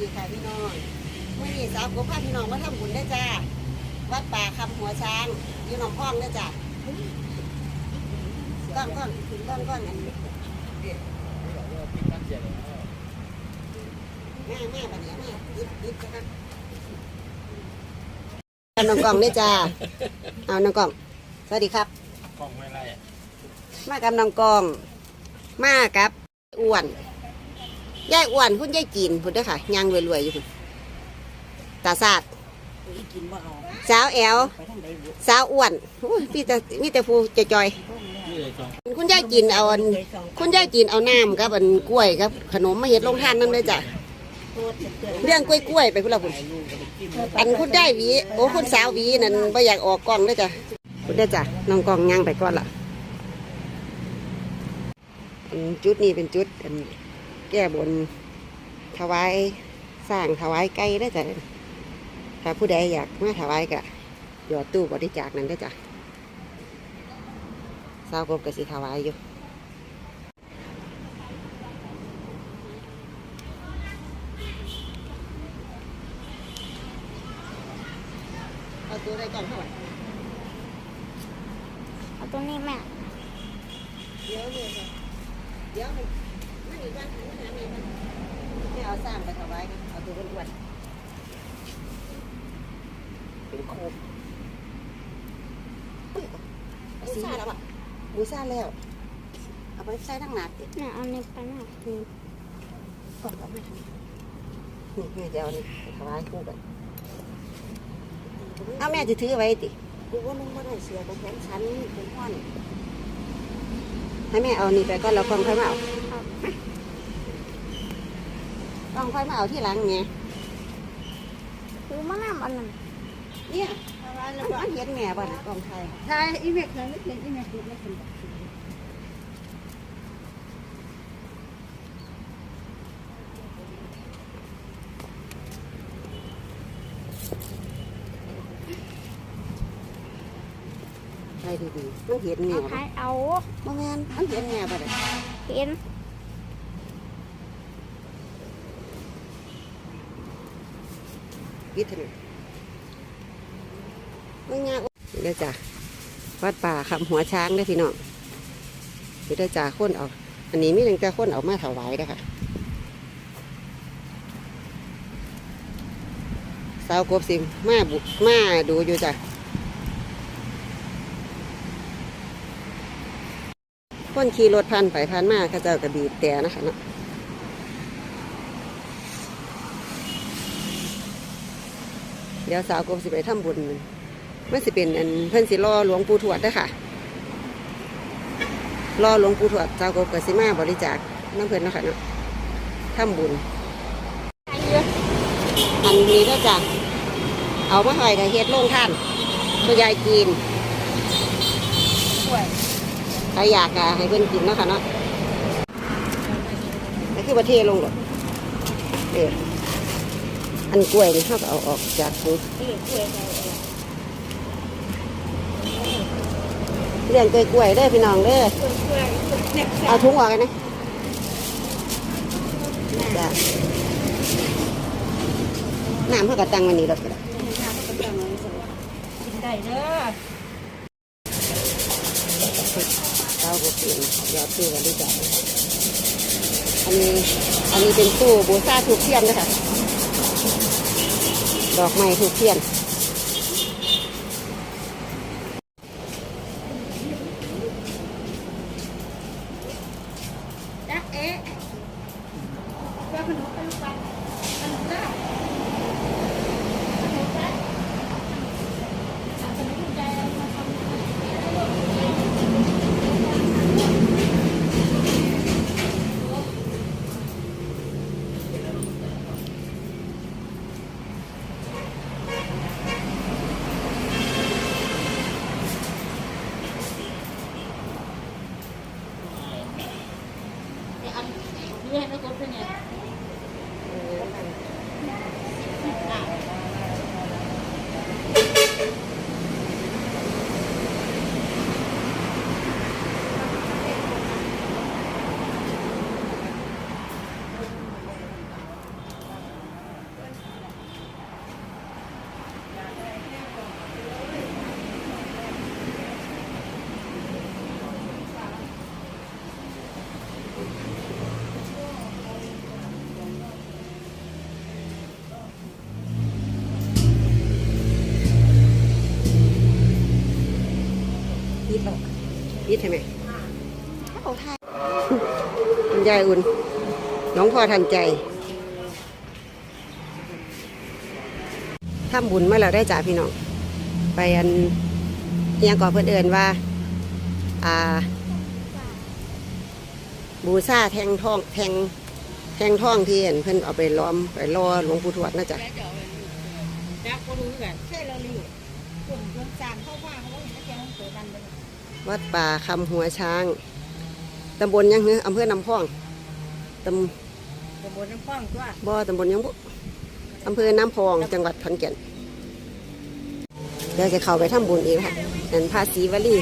ดีค่ะพี่น้องเมื่อนี้สาวกบพาพี่น้องมาทำบุญได้อจ้า วัดป่าคำหัวช้างอยู่หนองพองได้อจ้าก้อนก้อนก้อนก้อนอันนี้แม่แม่บัดนี้แม่ยิบยิบจ้ะครับน้องกล่องได้อจ้า เอาน้องกล่อง สวัสดีครับ กล้องไม่ไล่มากับน้องกอง มากับอ้วน ยายอ้วนคุณยายจีนพุ่นเด้อค่ะยังรวยๆอยู่พุ่นตาซาดกินบ่เอาสาวแอลไปทางใดบุสาวอ้วนอุ้ยมีแต่มีแต่ผู้จอยนี่เลยสองๆคุณยายจีนเอาอันคุณยายจีนเอาน้ำกับอันกล้วยกับ ขนมมาเฮ็ดลงทานนั่นเลยจ้ะโทษเกิดเรื่องกล้วยๆไปพุ่นละพุ่นลูกก็ไปกินอันคุณได้หวีโอ้คุณสาวหวีนั่นไม่อยากออกกล้องเลยจ้ะคุณได้อจ้ะน้องกองย่างไปก่อนละอันจุดนี้เป็นจุดอัน แก้บนถวายสร้างถวายไก่ได้อจ้ะถ้าผู้ใดอยากมาถวายกะหยอดตู้บริจาคนั้นได้อจ้ะสาวกบกสิถวายอยู่เอาตัวได้ก่อนเท่าไหร่เอาตรงนี้แม่เดี๋ยวเลยค่ะเดี๋ยวมันมันอีกวันมันหาไม่มันไม่เอา สร้างไปถวายกันเอาตัวอ้วนๆเป็นโคมเอาสีแล้วอะบูซ่าแล้ว เอาไปใส่ทั้งหนาติดเนี่ยเอาในไปแม่ก่อนเอามาทำนี่แม่จะเอานี่ไปถวายคู่กันเอาแม่จะถือไว้ติกูว่านุ่งบ่ได้เสือบ่แขนฉันเป็นห้อนให้แม่เอานี่ไปก่อนแล้วกองค่อยมาเอา กองค่อยมาเอาที่หลังไงคือมะนาวอันนั้นเนี่ยมันเห็นแม่บ่นะกองไทยใช่อีเมฆเคยเห็นอีเมฆถูกแล้วคนบอกใช่ดีๆมันเห็นแม่เอาบ่ให้เอาบ่แม่นมันเห็นแม่บ่ได้เห็น วิทยุมันยากเดี๋ยวจ้ะวัดป่าคำหัวช้างเด้พี่น้องเดี๋ยวจ้ะคนเอาอันนี้มีตั้งแต่คนเอามาถวายเด้ค่ะสาวกบสิมาบุมาดูอยู่จ้ะคนขี่รถผ่านไปผ่านมาเขาเจ้ากระบีแต่นะคะเนาะ เดี๋ยวสาวกบสิไปทำบุญมันสิเป็นอันเพิ่อนสิรอหลวงปู่ทวดด้อค่ะรอหลวงปู่ทวดสาวกบก็สิมาบริจาคน้ำเพิ่อนนะค่ะเนาะทำบุญอันนี้ก็จ้ะเอามาให้กับเฮ็ดโรงท่านตัวยายกินใครอยากอะให้เพิ่อนกินนะค่ะเนาะนี่คือประเทศลงหรอเออ อันกล้วยนี่เขาก็เอาออกจากถุงเห็นเห็นเลี้ยงกล้วยๆเด้อพี่น้องเด้อเอาถุงออกกันนะจ้ะน้ำเขาก็ตั้งไวันนี้รถก็ได้กินได้เด้อเราก็เปลี่ยนยอดตู้กันด้วยจ้ะอันนี้อันนี้เป็นตู้บูชาถูกเทียนนะคะ ดอกไม้ทุกเทียน จ๊ะเอ๊ะว่าขนมเป็นปันขนมได้ขนมได้ขนมใจมาทำ เรียนแล้วก็เป็นไง เนี่ใช่ไหมเขาทาย คุณ ยายอุ่นน้องพ่อทันใจทำบุญเมาแล้วได้จ่าพี่น้อง ไปอันเอียงก่อเพื่อนเอินว่า อ่า บูซาแทงทองแทงแทงท่องที่เห็นเพิ่อนเอาไปล้อมไปล่อหลวงปู่ทวดน่าจานเข้าว่าเขาเห็นนักเรียนเกิดกันเลยวัดป่าคำหัวช้าง ตำบลยังเนื้ออำเภอน้ำพองตกระบวนน้ำป้องตัวำบ่อตำบลยังบุอำเภอน้ำพอง จังหวัดขอนแก่นเดี๋ยวจะเข้าไปทำบุญอีกค่ะนั่นภาษีวลี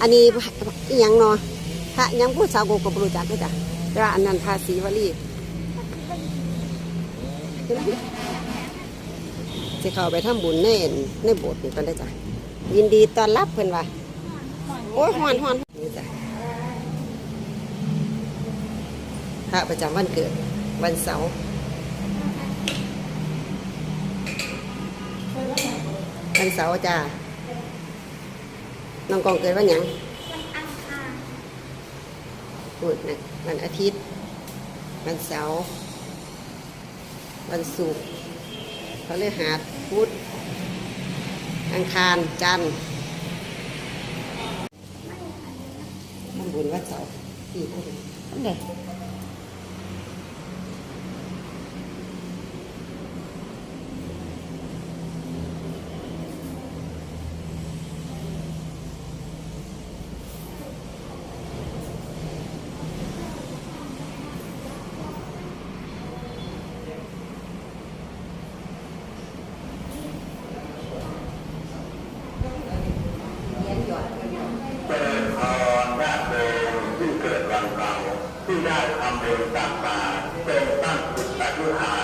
อันนี้อหยังเนาะพระยังพูดสาวกก็บรู้จักเลยจ้ะแต่ว่าอันนั้นภาษีวลี จะเข้าไปทำบุญในในโบสถ์นี่กันได้อจ้ะยินดีต้อนรับเพิ่นว่า โอ้ยฮอนฮอนนี่จ้ะ พระประจำวันเกิดวันเสาร์วันเสาร์จ้าน้องกองเกิดวันหยังพูดนะวันอาทิตย์ วันเสาร์วันศุกร์พฤหัสพุธอังคารจันทร์ทำบุญวัดเสาร์ที่ทำบุญทำไงเรียนหยอด เป็นพรญาติโยมที่เกิดวันเสาร์ ที่ได้ทำบุญตั้งมาเป็นตั้งจิตอธิหา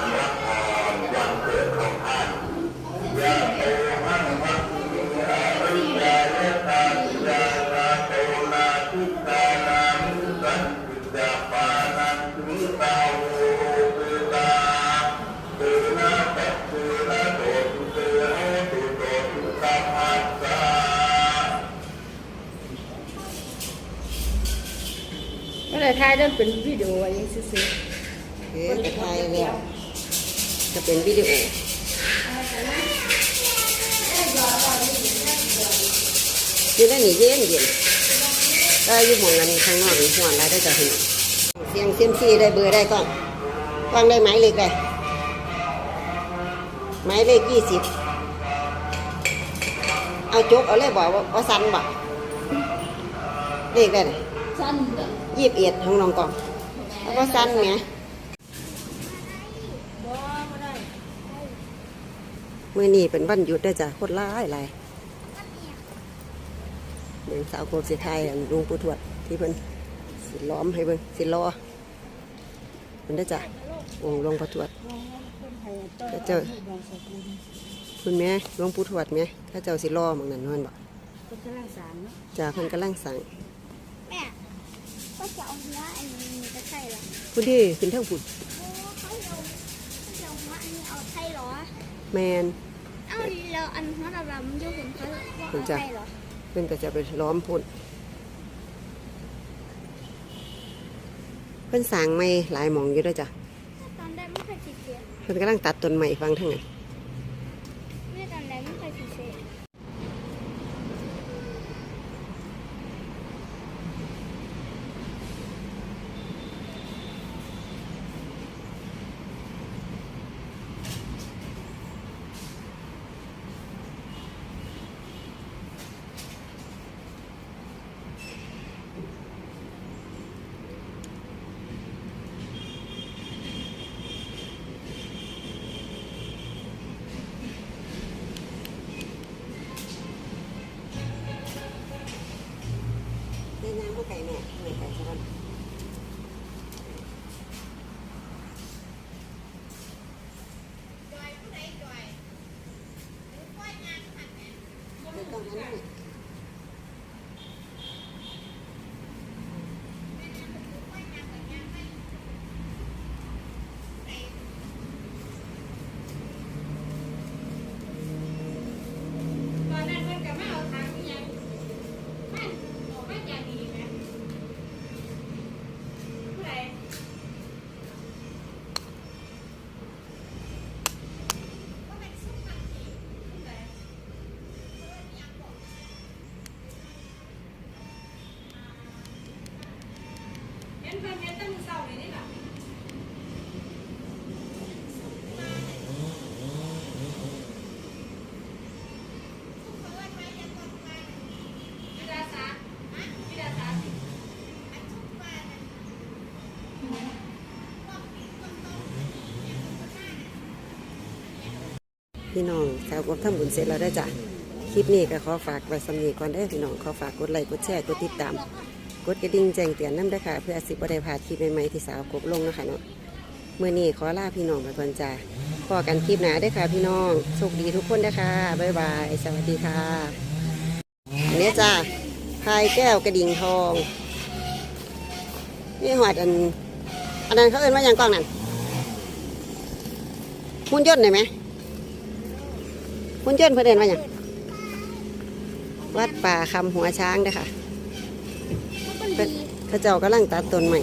ทายเดินเป็นวิดีโอยังซื้อเอ๊ะจะถ่ายแล้วจะเป็นวิดีโออยู่ในนี่เย็นเย็นก็อยู่หมองกันข้างนอกนี่ห่วงอะไรได้จากที่เสียงเซียมซีได้เบอร์ได้กล้องกล้องได้หมายเลขได้หมายเลขยี่สิบ เอาจกเอาเลยบอกว่าว่าสั้นบอกเลขได้ไหนสั้นเด้อ ยีบเอ็ดของน้องกล้องแล้วก็สั้นไงบ่บ่ได้มื่อนี้เป็นวันหยุดได้จ้ะโคตรร้ายหลายเบิ่งสาวโกบสิไทยอันลุงปู่ทวดที่เพิ่นสิล้อมให้เบิ่งสิรอเพิ่นได้จ้ะองค์หลวงปู่ทวดคนไทยต้อยก็เจอบาคุณแม่หลวงปู่ทวดแม่ถ้าเจ้าสิรอหมองนั้นนั่นบ่คนกำลังสาระจ้าเพิ่นกำลังสั่ง ก็จะเอาหัวอันนี้จะใช่เหรอพุ่นที่ขึ้นเทั้งพุ่นโอ้เขาเอาเขาจะเอาหัวอันนี้เอาใช่เหรอแมนเอาแล้วอันหัวดำๆอยู่ผมเขาว่าเอาใช่เหรอเพิ่นก็จะไปล้อมพุ่นเพิ่นสั่งไม่หลายหมองอยู่เด้วยจ้ะตอนแรกไม่เคยติดเสียเพิ่นกำลังตัดต้นไม้ฟังทั้งนั้น เพิ่น้อเช้านี่นี่ล่ะวิดาสาวิดาสาพี่น้องสาวกบทำบุญเสร็จแล้วได้จ้ะ คลิปนี้ก็ขอฝากไว้สำนีก่อนเด้พี่น้องขอฝากกดไลค์กดแชร์กดติดตาม กดกระดิ่งแจ้งเตือนน้ำด้ค่ะ เพื่อสิบได้พลาดคลิปใหม่ๆที่สาวกบลงนะคะเนาะเมื่อนี้ขอลาพี่น้องไปก่อนจ้าพอกันคลิปหนาเด้ค่ะพี่น้องโชคดีทุกคนนะคะบ๊ายบายสวัสดีค่ะอันนี้จ้าพายแก้วกระดิ่งทองนี่หอดอันอันนั้นเขาเอิ้นว่ายังกล้องนั่นหุ่นยนต์ได้ไหมหุ่นยนต์เพื่นเอิ้นว่ายังวัดป่าคำหัวช้างด้ค่ะ พระเจ้ากำลังตัดต้นใหม่